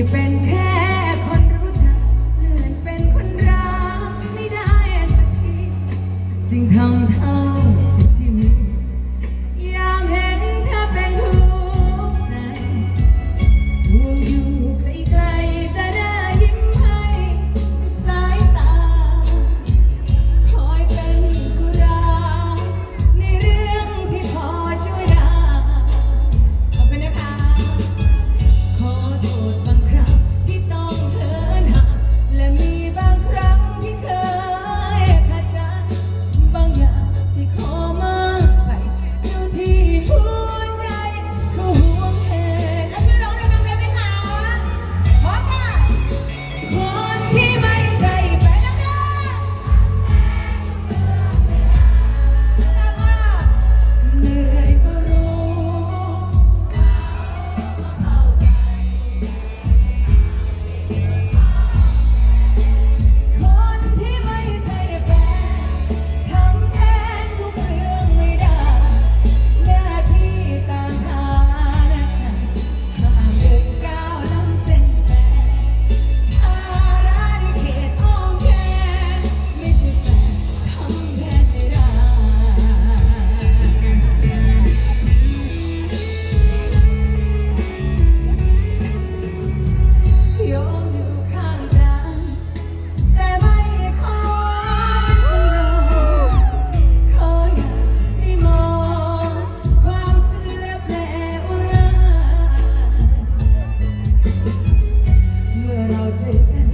ที่เป็นแค่คนรู้จักเลื่นเป็นคนรักไม่ได้สักทีจึงทำเท่าสุด ด้วยกัน